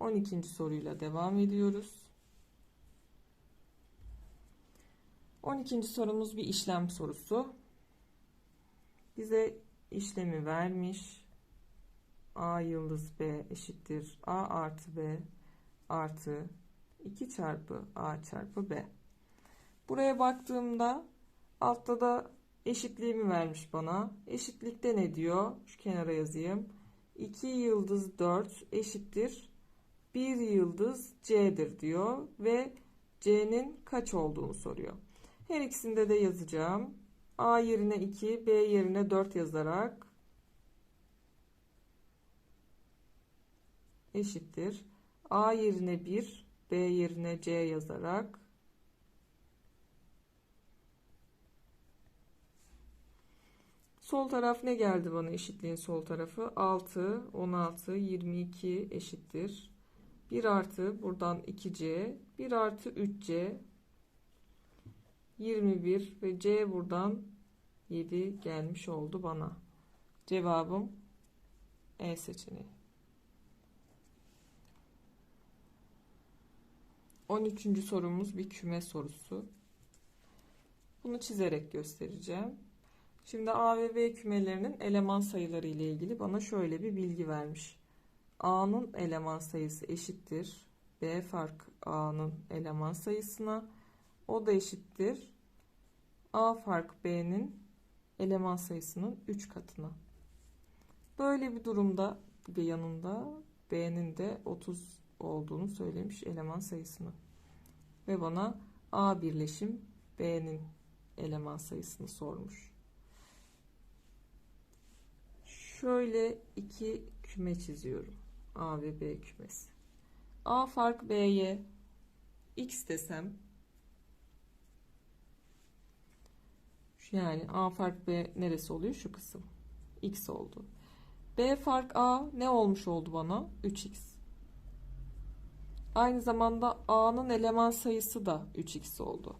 12. soruyla devam ediyoruz. 12. sorumuz bir işlem sorusu. Bize işlemi vermiş. A yıldız B eşittir A artı B artı 2 çarpı A çarpı B. Buraya baktığımda altta da eşitliğimi vermiş bana. Eşitlikte ne diyor? Şu kenara yazayım. 2 yıldız 4 eşittir 1 yıldız C'dir diyor ve C'nin kaç olduğunu soruyor. Her ikisinde de yazacağım. A yerine 2, B yerine 4 yazarak eşittir. A yerine 1, B yerine C yazarak Sol taraf ne geldi bana eşitliğin sol tarafı? 6, 16, 22 eşittir. 1 artı buradan 2C, 1 artı 3C, 21 ve C buradan 7 gelmiş oldu bana. Cevabım E seçeneği. 13. sorumuz bir küme sorusu. Bunu çizerek göstereceğim. Şimdi A ve B kümelerinin eleman sayıları ile ilgili bana şöyle bir bilgi vermiş. A'nın eleman sayısı eşittir. B fark A'nın eleman sayısına. O da eşittir. A fark B'nin eleman sayısının 3 katına. Böyle bir durumda yanında B'nin de 30 olduğunu söylemiş eleman sayısını. Ve bana A birleşim B'nin eleman sayısını sormuş. Şöyle iki küme çiziyorum. A ve B kümesi. A fark B'ye x desem yani A fark B neresi oluyor? Şu kısım. X oldu. B fark A ne olmuş oldu bana? 3x. Aynı zamanda A'nın eleman sayısı da 3x oldu.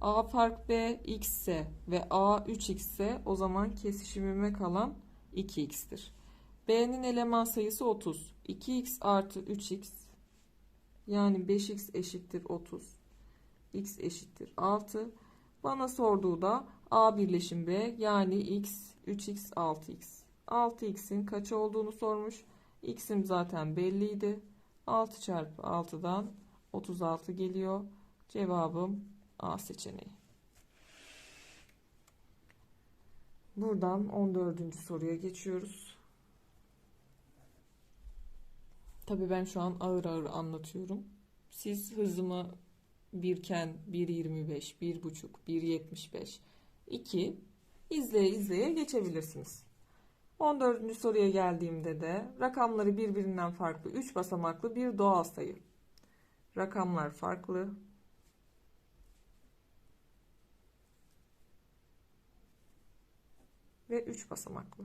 A fark B x ise ve A 3x ise o zaman kesişimime kalan 2x'tir. B'nin eleman sayısı 30. 2x artı 3x yani 5x eşittir 30. x eşittir 6. Bana sorduğu da A birleşim B yani x 3x 6x. 6x'in kaç olduğunu sormuş. x'im zaten belliydi. 6 çarpı 6'dan 36 geliyor. Cevabım A seçeneği. Buradan 14. soruya geçiyoruz. Tabii ben şu an ağır ağır anlatıyorum. Siz hızımı birken 1.25, 1.5, 1.75, 2 izleye izleye geçebilirsiniz. 14. soruya geldiğimde de rakamları birbirinden farklı 3 basamaklı bir doğal sayı. Rakamlar farklı. Ve 3 basamaklı.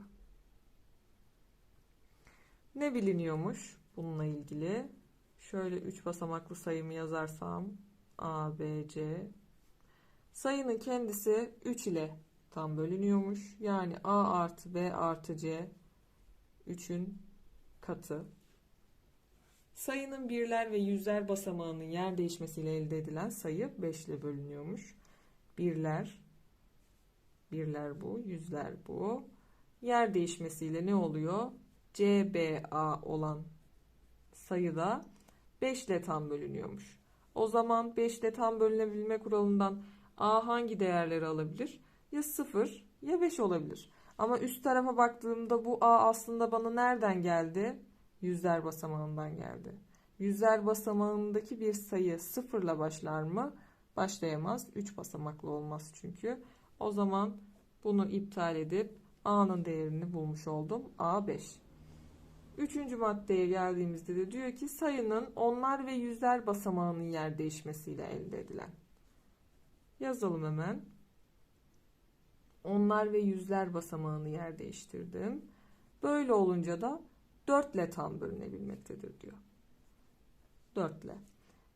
Ne biliniyormuş bununla ilgili? Şöyle 3 basamaklı sayımı yazarsam A, B, C. Sayının kendisi 3 ile tam bölünüyormuş. Yani A artı B artı C 3'ün katı. Sayının birler ve yüzler basamağının yer değişmesiyle elde edilen sayı 5 ile bölünüyormuş. Birler, birler bu, yüzler bu. Yer değişmesiyle ne oluyor? CBA olan sayıda 5 ile tam bölünüyormuş. O zaman 5 ile tam bölünebilme kuralından A hangi değerleri alabilir? Ya 0 ya 5 olabilir. Ama üst tarafa baktığımda bu A aslında bana nereden geldi? Yüzler basamağından geldi. Yüzler basamağındaki bir sayı 0 ile başlar mı? Başlayamaz. 3 basamaklı olmaz çünkü. O zaman bunu iptal edip A'nın değerini bulmuş oldum. A 5. Üçüncü maddeye geldiğimizde de diyor ki sayının onlar ve yüzler basamağının yer değişmesiyle elde edilen. Yazalım hemen. Onlar ve yüzler basamağını yer değiştirdim. Böyle olunca da 4 ile tam bölünebilmektedir diyor. 4 ile.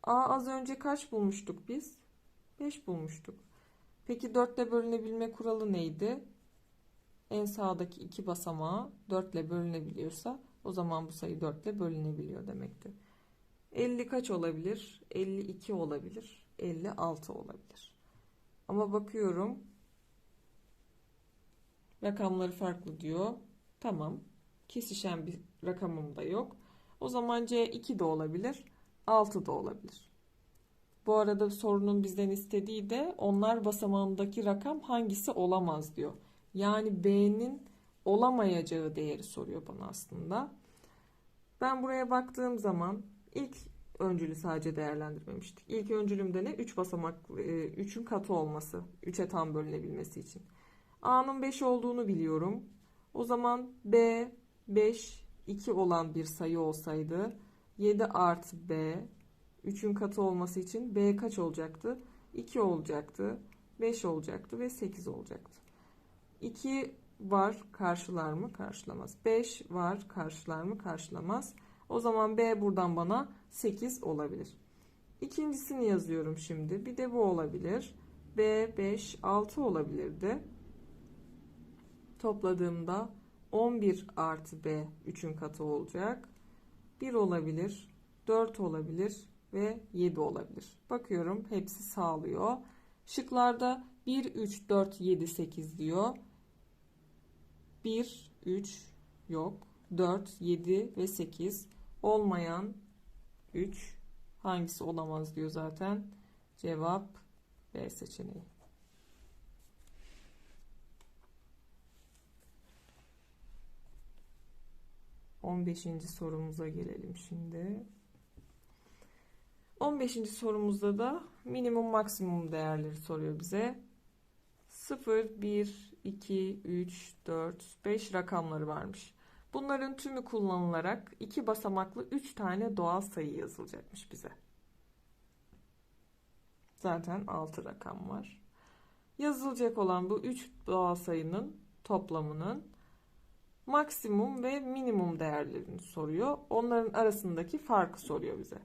A az önce kaç bulmuştuk biz? 5 bulmuştuk. Peki 4 ile bölünebilme kuralı neydi? En sağdaki iki basamağı 4 ile bölünebiliyorsa o zaman bu sayı 4 ile bölünebiliyor demektir. 50 kaç olabilir? 52 olabilir. 56 olabilir. Ama bakıyorum rakamları farklı diyor. Tamam. Kesişen bir rakamım da yok. O zaman C2 de olabilir. 6 da olabilir. Bu arada sorunun bizden istediği de onlar basamağındaki rakam hangisi olamaz diyor. Yani B'nin olamayacağı değeri soruyor bana aslında. Ben buraya baktığım zaman ilk öncülü sadece değerlendirmemiştik. İlk öncülümde ne? 3 basamak 3'ün katı olması. 3'e tam bölünebilmesi için. A'nın 5 olduğunu biliyorum. O zaman B 5 2 olan bir sayı olsaydı 7 artı B 3'ün katı olması için B kaç olacaktı? 2 olacaktı. 5 olacaktı ve 8 olacaktı. 2 var karşılar mı? Karşılamaz. 5 var karşılar mı? Karşılamaz. O zaman B buradan bana 8 olabilir. İkincisini yazıyorum şimdi. Bir de bu olabilir. B 5 6 olabilirdi. Topladığımda 11 artı B 3'ün katı olacak. 1 olabilir. 4 olabilir ve 7 olabilir. Bakıyorum hepsi sağlıyor. Şıklarda 1, 3, 4, 7, 8 diyor. 1, 3 yok. 4, 7 ve 8 olmayan 3 hangisi olamaz diyor zaten. Cevap B seçeneği. On beşinci sorumuza gelelim şimdi. 15. sorumuzda da minimum maksimum değerleri soruyor bize. 0, 1, 2, 3, 4, 5 rakamları varmış. Bunların tümü kullanılarak iki basamaklı 3 tane doğal sayı yazılacakmış bize. Zaten 6 rakam var. Yazılacak olan bu 3 doğal sayının toplamının maksimum ve minimum değerlerini soruyor. Onların arasındaki farkı soruyor bize.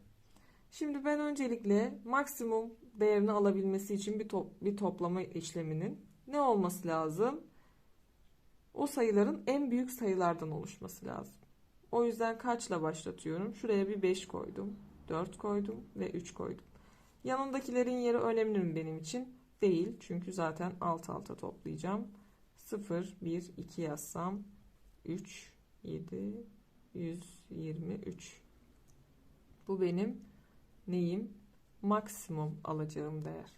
Şimdi ben öncelikle maksimum değerini alabilmesi için bir, top, bir toplama işleminin ne olması lazım? O sayıların en büyük sayılardan oluşması lazım. O yüzden kaçla başlatıyorum? Şuraya bir 5 koydum, 4 koydum ve 3 koydum. Yanındakilerin yeri önemli mi benim için? Değil. Çünkü zaten alt alta toplayacağım. 0, 1, 2 yazsam 3, 7, 123. Bu benim neyim? Maksimum alacağım değer.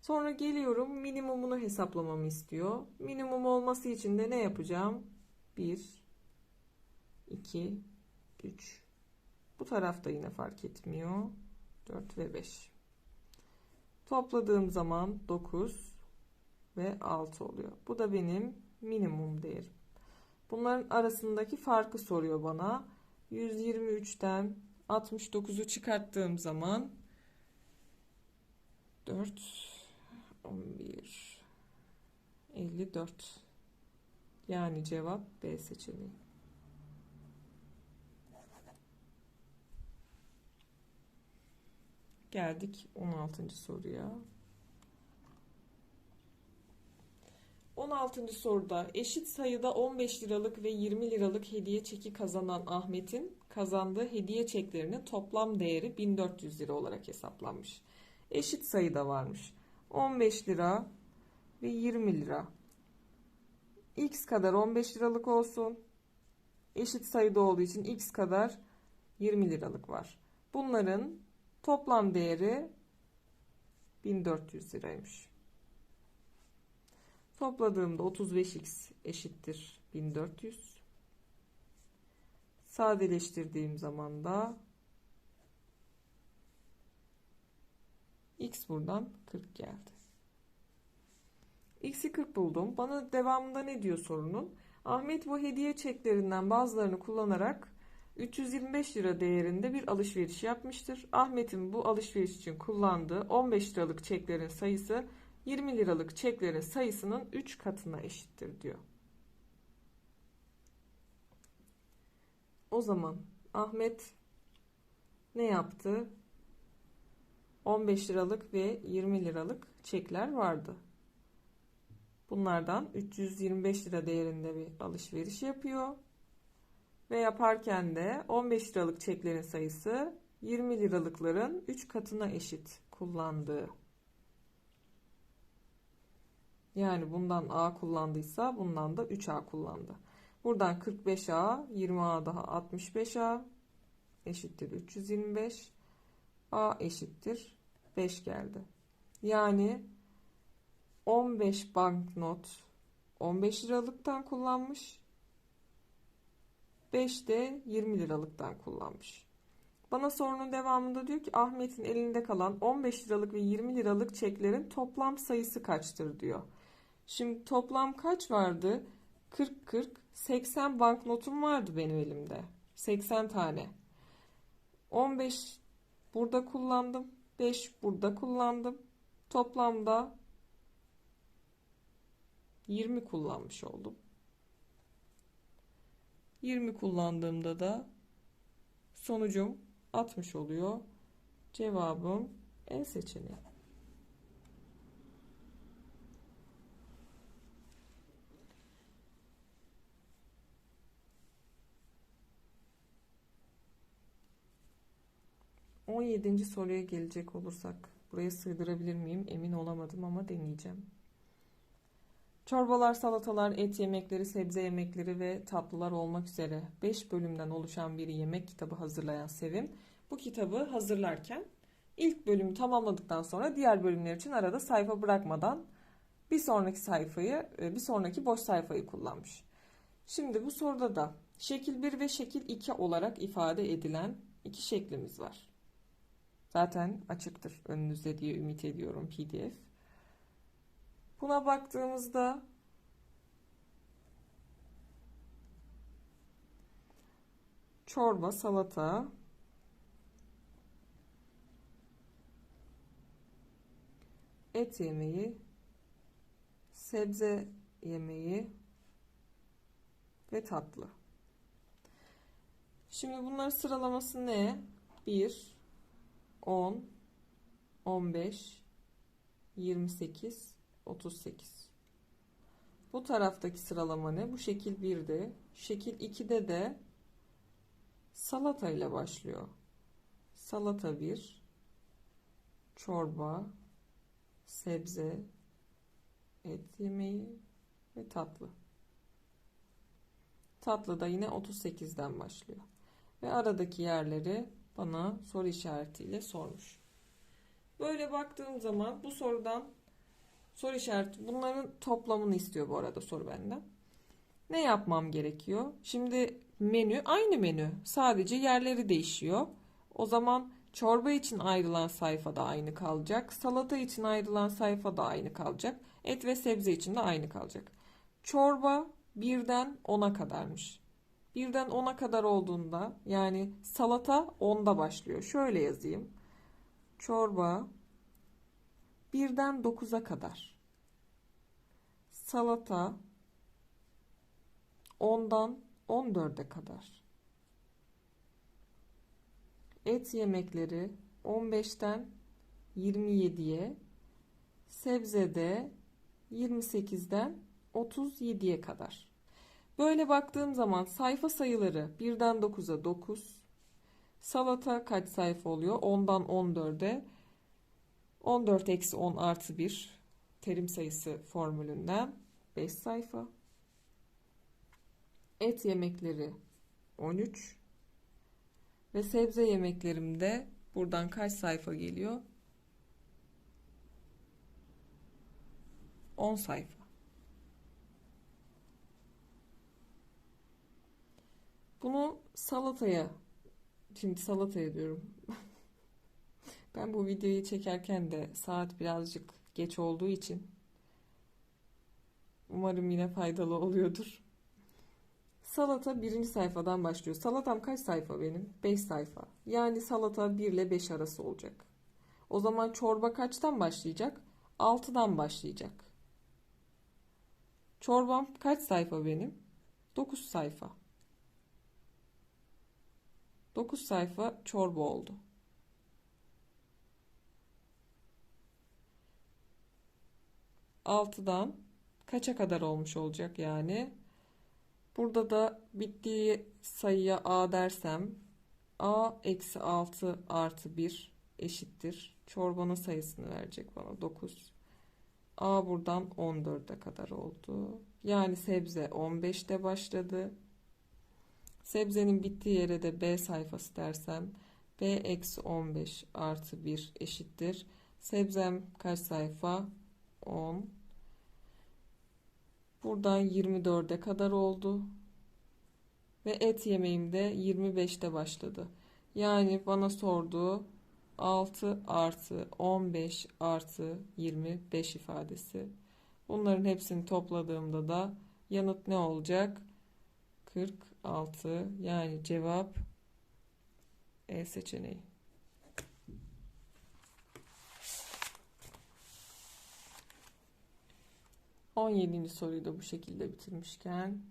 Sonra geliyorum minimumunu hesaplamamı istiyor. Minimum olması için de ne yapacağım? 1, 2, 3. Bu tarafta yine fark etmiyor. 4 ve 5. Topladığım zaman 9 ve 6 oluyor. Bu da benim minimum değerim. Bunların arasındaki farkı soruyor bana. 123'ten 69'u çıkarttığım zaman 4 11 54 yani cevap B seçeneği. Geldik 16. soruya. 16. soruda eşit sayıda 15 liralık ve 20 liralık hediye çeki kazanan Ahmet'in kazandığı hediye çeklerinin toplam değeri 1400 lira olarak hesaplanmış. Eşit sayıda varmış. 15 lira ve 20 lira. X kadar 15 liralık olsun. Eşit sayıda olduğu için X kadar 20 liralık var. Bunların toplam değeri 1400 liraymış. Topladığımda 35x eşittir 1400. Sadeleştirdiğim zaman da x buradan 40 geldi. x'i 40 buldum. Bana devamında ne diyor sorunun? Ahmet bu hediye çeklerinden bazılarını kullanarak 325 lira değerinde bir alışveriş yapmıştır. Ahmet'in bu alışveriş için kullandığı 15 liralık çeklerin sayısı 20 liralık çeklerin sayısının 3 katına eşittir diyor. O zaman Ahmet ne yaptı? 15 liralık ve 20 liralık çekler vardı. Bunlardan 325 lira değerinde bir alışveriş yapıyor. Ve yaparken de 15 liralık çeklerin sayısı 20 liralıkların 3 katına eşit kullandığı. Yani bundan A kullandıysa bundan da 3A kullandı. Buradan 45A, 20A daha 65A eşittir 325. A eşittir 5 geldi. Yani 15 banknot 15 liralıktan kullanmış. 5 de 20 liralıktan kullanmış. Bana sorunun devamında diyor ki Ahmet'in elinde kalan 15 liralık ve 20 liralık çeklerin toplam sayısı kaçtır diyor. Şimdi toplam kaç vardı? 40 40 80 banknotum vardı benim elimde. 80 tane. 15 burada kullandım. 5 burada kullandım. Toplamda 20 kullanmış oldum. 20 kullandığımda da sonucum 60 oluyor. Cevabım E seçeneği. On yedinci soruya gelecek olursak buraya sığdırabilir miyim emin olamadım ama deneyeceğim. Çorbalar, salatalar, et yemekleri, sebze yemekleri ve tatlılar olmak üzere 5 bölümden oluşan bir yemek kitabı hazırlayan Sevim, bu kitabı hazırlarken ilk bölümü tamamladıktan sonra diğer bölümler için arada sayfa bırakmadan bir sonraki sayfayı, e, bir sonraki boş sayfayı kullanmış. Şimdi bu soruda da şekil 1 ve şekil 2 olarak ifade edilen iki şeklimiz var. Zaten açıktır önünüzde diye ümit ediyorum PDF. Buna baktığımızda çorba, salata, et yemeği, sebze yemeği ve tatlı. Şimdi bunların sıralaması ne? 1, 10, 15, 28, 38. Bu taraftaki sıralama ne? Bu şekil 1'de. Şekil 2'de de salata ile başlıyor. Salata 1, çorba, sebze, et yemeği ve tatlı. Tatlı da yine 38'den başlıyor. Ve aradaki yerleri bana soru işaretiyle sormuş. Böyle baktığım zaman bu sorudan soru işareti bunların toplamını istiyor bu arada soru benden. Ne yapmam gerekiyor? Şimdi menü aynı menü. Sadece yerleri değişiyor. O zaman çorba için ayrılan sayfa da aynı kalacak. Salata için ayrılan sayfa da aynı kalacak. Et ve sebze için de aynı kalacak. Çorba birden 10'a kadarmış. Birden 10'a kadar olduğunda yani salata 10'da başlıyor. Şöyle yazayım. Çorba birden 9'a kadar. Salata 10'dan 14'e kadar. Et yemekleri 15'ten 27'ye, sebzede 28'den 37'ye kadar. Böyle baktığım zaman sayfa sayıları 1'den 9'a 9. Salata kaç sayfa oluyor? 10'dan 14'e. 14 eksi 10 artı 1 terim sayısı formülünden 5 sayfa. Et yemekleri 13 ve sebze yemeklerimde buradan kaç sayfa geliyor? 10 sayfa. Bunu salataya şimdi salataya diyorum. Ben bu videoyu çekerken de saat birazcık geç olduğu için umarım yine faydalı oluyordur. Salata birinci sayfadan başlıyor. Salatam kaç sayfa benim? 5 sayfa. Yani salata 1 ile 5 arası olacak. O zaman çorba kaçtan başlayacak? 6'dan başlayacak. Çorbam kaç sayfa benim? 9 sayfa. 9 sayfa çorba oldu. 6'dan kaça kadar olmuş olacak yani? Burada da bittiği sayıya A dersem A eksi 6 artı 1 eşittir. Çorbanın sayısını verecek bana 9. A buradan 14'e kadar oldu. Yani sebze 15'te başladı. Sebzenin bittiği yere de B sayfası dersem B eksi 15 artı 1 eşittir. Sebzem kaç sayfa? 10. Buradan 24'e kadar oldu. Ve et yemeğim de 25'te başladı. Yani bana sorduğu 6 artı 15 artı 25 ifadesi. Bunların hepsini topladığımda da yanıt ne olacak? 46 yani cevap E seçeneği. On yedinci soruyu da bu şekilde bitirmişken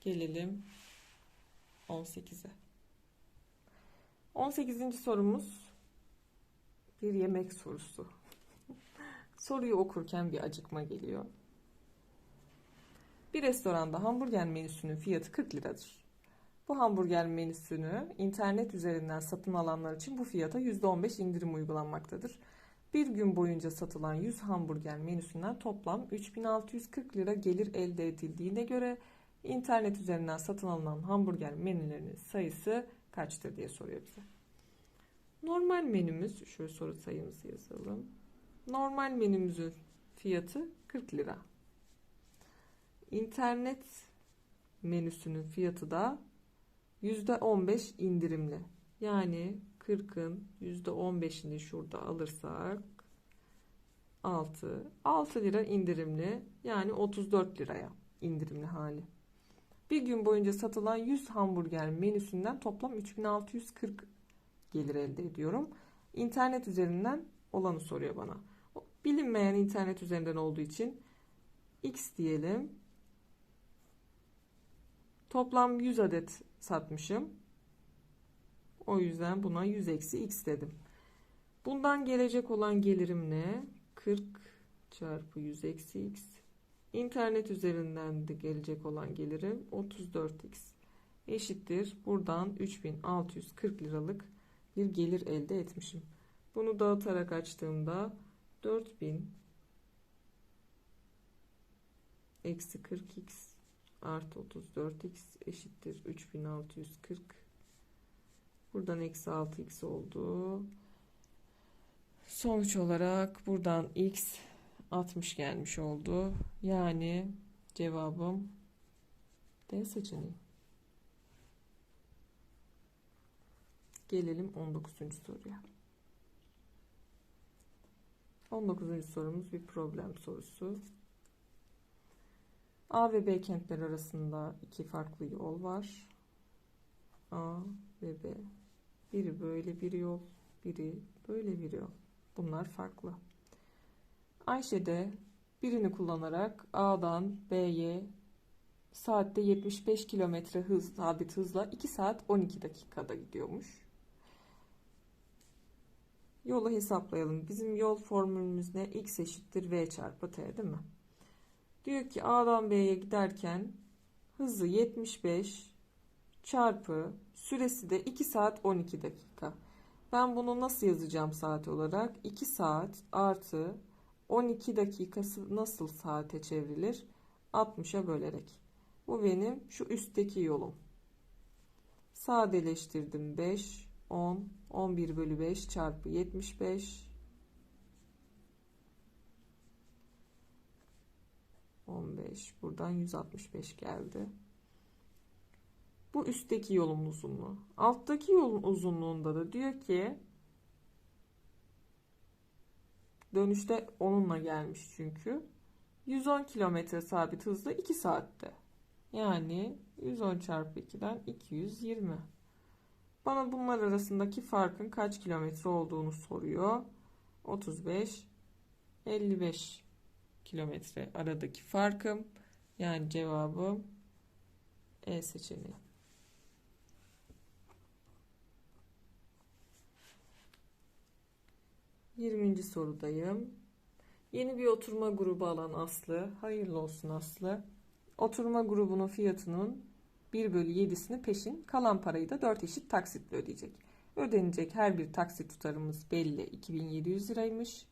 gelelim 18'e. 18. sorumuz bir yemek sorusu. Soruyu okurken bir acıkma geliyor. Bir restoranda hamburger menüsünün fiyatı 40 liradır. Bu hamburger menüsünü internet üzerinden satın alanlar için bu fiyata %15 indirim uygulanmaktadır. Bir gün boyunca satılan 100 hamburger menüsünden toplam 3640 lira gelir elde edildiğine göre internet üzerinden satın alınan hamburger menülerinin sayısı kaçtır diye soruyor bize. Normal menümüz, şöyle soru sayımızı yazalım. Normal menümüzün fiyatı 40 lira. İnternet menüsünün fiyatı da %15 indirimli. Yani 40'ın %15'ini şurada alırsak 6. 6 lira indirimli. Yani 34 liraya indirimli hali. Bir gün boyunca satılan 100 hamburger menüsünden toplam 3640 gelir elde ediyorum. İnternet üzerinden olanı soruyor bana. Bilinmeyen internet üzerinden olduğu için x diyelim. Toplam 100 adet satmışım. O yüzden buna 100 eksi x dedim. Bundan gelecek olan gelirim ne? 40 çarpı 100 eksi x. İnternet üzerinden de gelecek olan gelirim 34x eşittir. Buradan 3640 liralık bir gelir elde etmişim. Bunu dağıtarak açtığımda 4000 eksi 40x artı 34x eşittir 3640 buradan eksi 6x oldu sonuç olarak buradan x 60 gelmiş oldu yani cevabım D seçeneği gelelim 19. soruya 19. sorumuz bir problem sorusu A ve B kentler arasında iki farklı yol var. A ve B. Biri böyle bir yol, biri böyle bir yol. Bunlar farklı. Ayşe de birini kullanarak A'dan B'ye saatte 75 kilometre hız, sabit hızla 2 saat 12 dakikada gidiyormuş. Yolu hesaplayalım. Bizim yol formülümüz ne? X eşittir V çarpı T değil mi? Diyor ki A'dan B'ye giderken hızı 75 çarpı süresi de 2 saat 12 dakika. Ben bunu nasıl yazacağım saat olarak? 2 saat artı 12 dakikası nasıl saate çevrilir? 60'a bölerek. Bu benim şu üstteki yolum. Sadeleştirdim 5, 10, 11 bölü 5 çarpı 75 15. Buradan 165 geldi. Bu üstteki yolun uzunluğu. Alttaki yolun uzunluğunda da diyor ki dönüşte onunla gelmiş çünkü. 110 kilometre sabit hızla 2 saatte. Yani 110 çarpı 2'den 220. Bana bunlar arasındaki farkın kaç kilometre olduğunu soruyor. 35, 55 kilometre aradaki farkım. Yani cevabım E seçeneği. Yirminci sorudayım. Yeni bir oturma grubu alan Aslı. Hayırlı olsun Aslı. Oturma grubunun fiyatının 1 bölü 7'sini peşin kalan parayı da 4 eşit taksitle ödeyecek. Ödenecek her bir taksit tutarımız belli 2700 liraymış.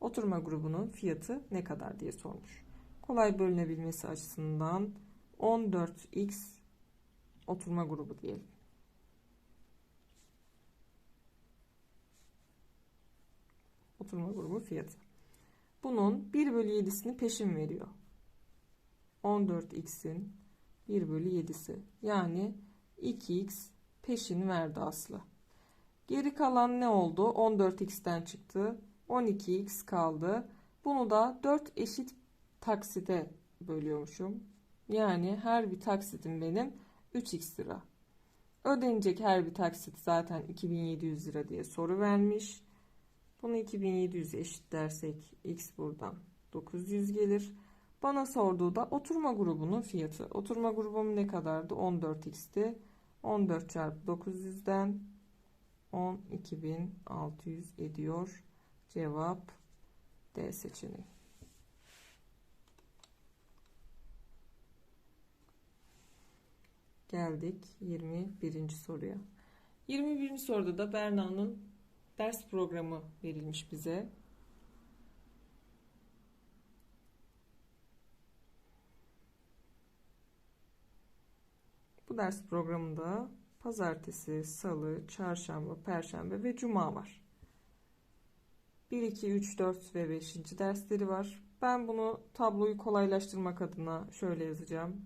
Oturma grubunun fiyatı ne kadar diye sormuş. Kolay bölünebilmesi açısından 14x oturma grubu diyelim. Oturma grubu fiyatı. Bunun 1 bölü 7'sini peşin veriyor. 14x'in 1 bölü 7'si. Yani 2x peşin verdi Aslı. Geri kalan ne oldu? 14x'ten çıktı. 12x kaldı. Bunu da 4 eşit taksite bölüyormuşum. Yani her bir taksitim benim 3x lira. Ödenecek her bir taksit zaten 2700 lira diye soru vermiş. Bunu 2700 eşitlersek x buradan 900 gelir. Bana sorduğu da oturma grubunun fiyatı. Oturma grubum ne kadardı? 14x'ti. 14 çarpı 900'den 12.600 ediyor. Cevap D seçeneği. Geldik 21. soruya. 21. soruda da Berna'nın ders programı verilmiş bize. Bu ders programında pazartesi, salı, çarşamba, perşembe ve cuma var. 1, 2, 3, 4 ve 5. dersleri var. Ben bunu tabloyu kolaylaştırmak adına şöyle yazacağım.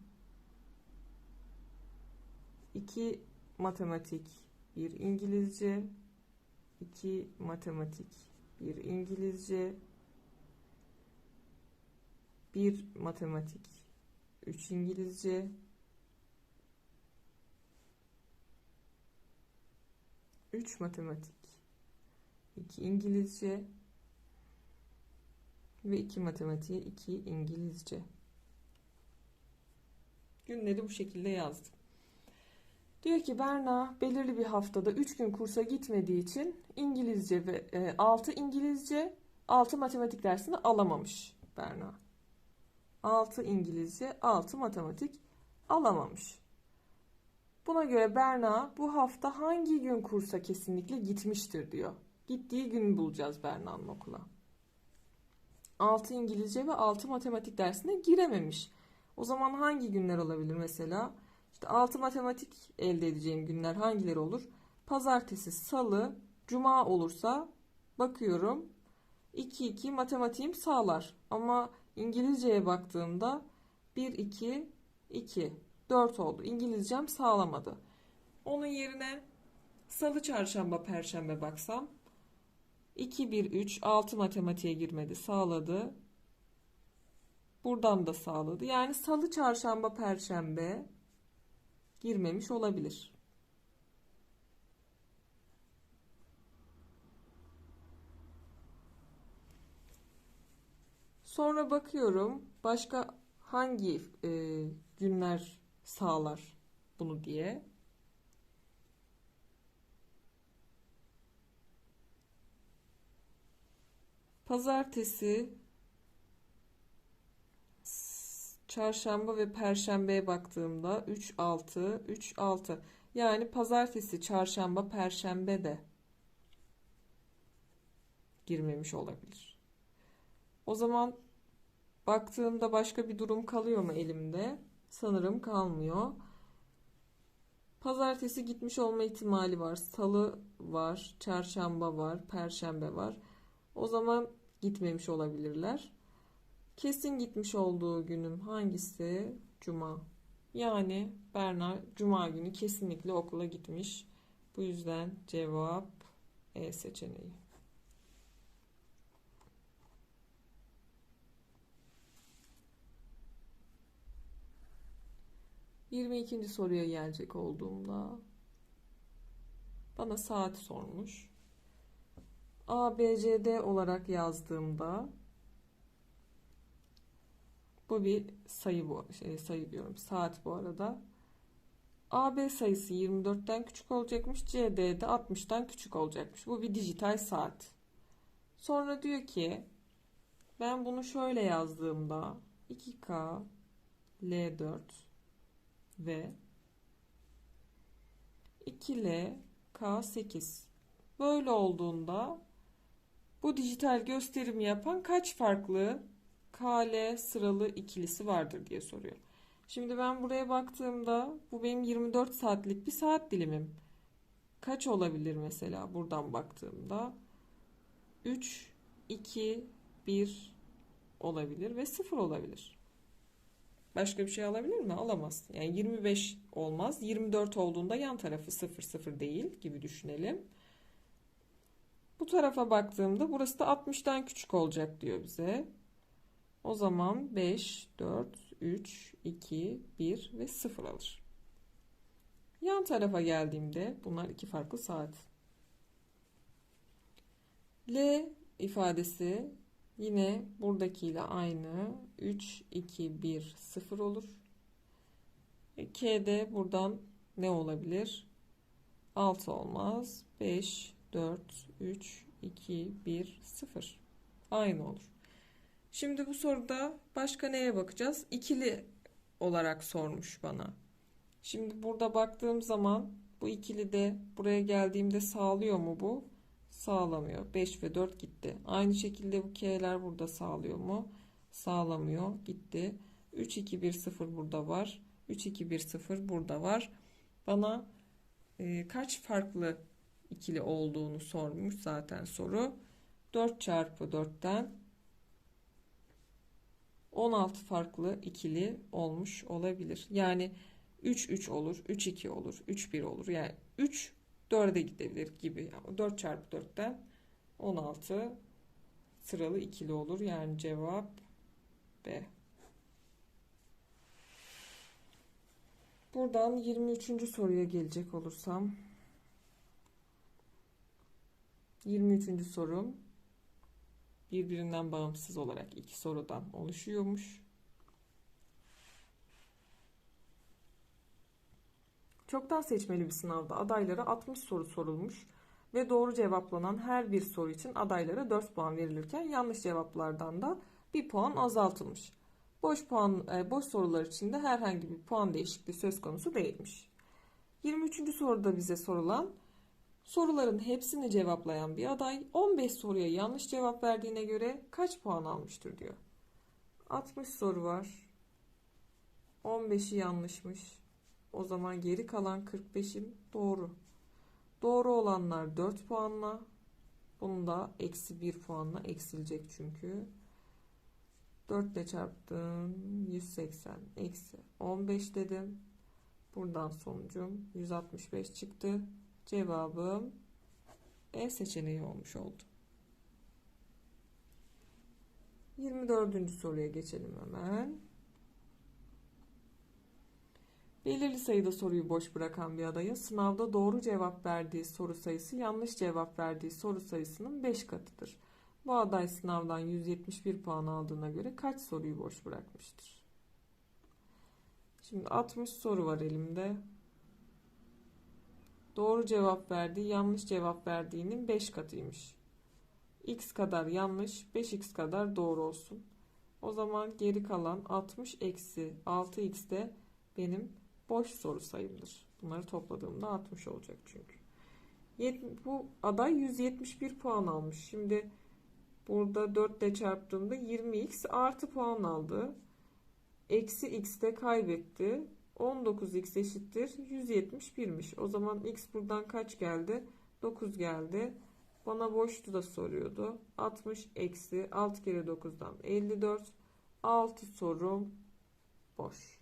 2 matematik, 1 İngilizce, 2 matematik, 1 İngilizce, 1 matematik, 3 İngilizce, 3 matematik, 2 İngilizce ve 2 matematiğe 2 İngilizce. Günleri bu şekilde yazdım. Diyor ki Berna belirli bir haftada 3 gün kursa gitmediği için İngilizce ve 6 İngilizce 6 matematik dersini alamamış Berna. 6 İngilizce 6 matematik alamamış. Buna göre Berna bu hafta hangi gün kursa kesinlikle gitmiştir diyor. Gittiği gün bulacağız Berna'nın okula. 6 İngilizce ve 6 matematik dersine girememiş. O zaman hangi günler olabilir mesela? İşte 6 matematik elde edeceğim günler hangileri olur? Pazartesi, salı, cuma olursa bakıyorum 2-2 matematiğim sağlar. Ama İngilizceye baktığımda 1-2, 2, 4 oldu. İngilizcem sağlamadı. Onun yerine salı, çarşamba, perşembe baksam 2, 1, 3, 6 matematiğe girmedi. Sağladı. Buradan da sağladı. Yani salı, çarşamba, perşembe girmemiş olabilir. Sonra bakıyorum başka hangi e, günler sağlar bunu diye. Pazartesi, çarşamba ve perşembeye baktığımda 3 6 3 6. Yani pazartesi, çarşamba, perşembe de girmemiş olabilir. O zaman baktığımda başka bir durum kalıyor mu elimde? Sanırım kalmıyor. Pazartesi gitmiş olma ihtimali var. Salı var, çarşamba var, perşembe var. O zaman gitmemiş olabilirler. Kesin gitmiş olduğu günüm hangisi? Cuma. Yani Berna Cuma günü kesinlikle okula gitmiş. Bu yüzden cevap E seçeneği. Yirmi ikinci soruya gelecek olduğumda bana saat sormuş. A, B, C, D olarak yazdığımda bu bir sayı bu şey, sayı diyorum saat bu arada. AB sayısı 24'ten küçük olacakmış. CD de 60'tan küçük olacakmış. Bu bir dijital saat. Sonra diyor ki ben bunu şöyle yazdığımda 2K L4 ve 2L K8. Böyle olduğunda bu dijital gösterimi yapan kaç farklı KL sıralı ikilisi vardır diye soruyor. Şimdi ben buraya baktığımda bu benim 24 saatlik bir saat dilimim. Kaç olabilir mesela buradan baktığımda? 3, 2, 1 olabilir ve 0 olabilir. Başka bir şey alabilir mi? Alamaz. Yani 25 olmaz. 24 olduğunda yan tarafı 0 0 değil gibi düşünelim. Bu tarafa baktığımda burası da 60'tan küçük olacak diyor bize. O zaman 5, 4, 3, 2, 1 ve 0 alır. Yan tarafa geldiğimde bunlar iki farklı saat. L ifadesi yine buradakiyle aynı. 3, 2, 1, 0 olur. E, K de buradan ne olabilir? 6 olmaz. 5, 4, 3, 2, 1, 0. Aynı olur. Şimdi bu soruda başka neye bakacağız? İkili olarak sormuş bana. Şimdi burada baktığım zaman bu ikili de buraya geldiğimde sağlıyor mu bu? Sağlamıyor. 5 ve 4 gitti. Aynı şekilde bu K'ler burada sağlıyor mu? Sağlamıyor. Gitti. 3, 2, 1, 0 burada var. 3, 2, 1, 0 burada var. Bana e, kaç farklı ikili olduğunu sormuş zaten soru. 4 çarpı 4'ten 16 farklı ikili olmuş olabilir. Yani 3 3 olur, 3 2 olur, 3 1 olur. Yani 3 4'e gidebilir gibi. Yani 4 çarpı 4'ten 16 sıralı ikili olur. Yani cevap B. Buradan 23. soruya gelecek olursam 23. sorum birbirinden bağımsız olarak iki sorudan oluşuyormuş. Çoktan seçmeli bir sınavda adaylara 60 soru sorulmuş ve doğru cevaplanan her bir soru için adaylara 4 puan verilirken yanlış cevaplardan da 1 puan azaltılmış. Boş puan e, boş sorular için de herhangi bir puan değişikliği söz konusu değilmiş. 23. soruda bize sorulan Soruların hepsini cevaplayan bir aday 15 soruya yanlış cevap verdiğine göre kaç puan almıştır diyor. 60 soru var. 15'i yanlışmış. O zaman geri kalan 45'im doğru. Doğru olanlar 4 puanla. Bunu da eksi 1 puanla eksilecek çünkü. 4 ile çarptım. 180 eksi 15 dedim. Buradan sonucum 165 çıktı. Cevabım E seçeneği olmuş oldu. 24. soruya geçelim hemen. Belirli sayıda soruyu boş bırakan bir adayın sınavda doğru cevap verdiği soru sayısı yanlış cevap verdiği soru sayısının 5 katıdır. Bu aday sınavdan 171 puan aldığına göre kaç soruyu boş bırakmıştır? Şimdi 60 soru var elimde. Doğru cevap verdiği yanlış cevap verdiğinin 5 katıymış. x kadar yanlış 5x kadar doğru olsun. O zaman geri kalan 60 eksi 6x de benim boş soru sayımdır. Bunları topladığımda 60 olacak çünkü. Bu aday 171 puan almış. Şimdi burada 4 ile çarptığımda 20x artı puan aldı. Eksi x de kaybetti. 19x eşittir 171'miş. O zaman x buradan kaç geldi? 9 geldi. Bana boştu da soruyordu. 60 eksi 6 kere 9'dan 54. 6 sorum boş.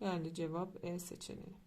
Yani cevap E seçeneği.